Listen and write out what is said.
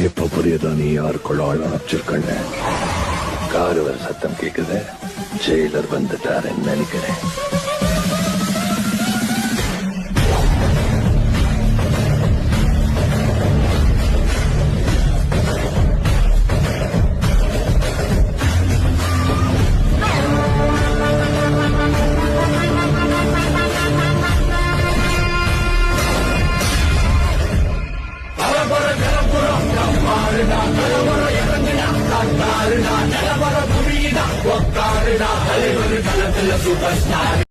எப்ப புரியுதோ நீ யாருக்குள்ள ஆள் அனுப்பிச்சிருக்கண்ண காரு வர சத்தம் கேக்குது. ஜெயிலர் வந்துட்டாருன்னு நினைக்கிறேன் சூப்பர் ஸ்டார்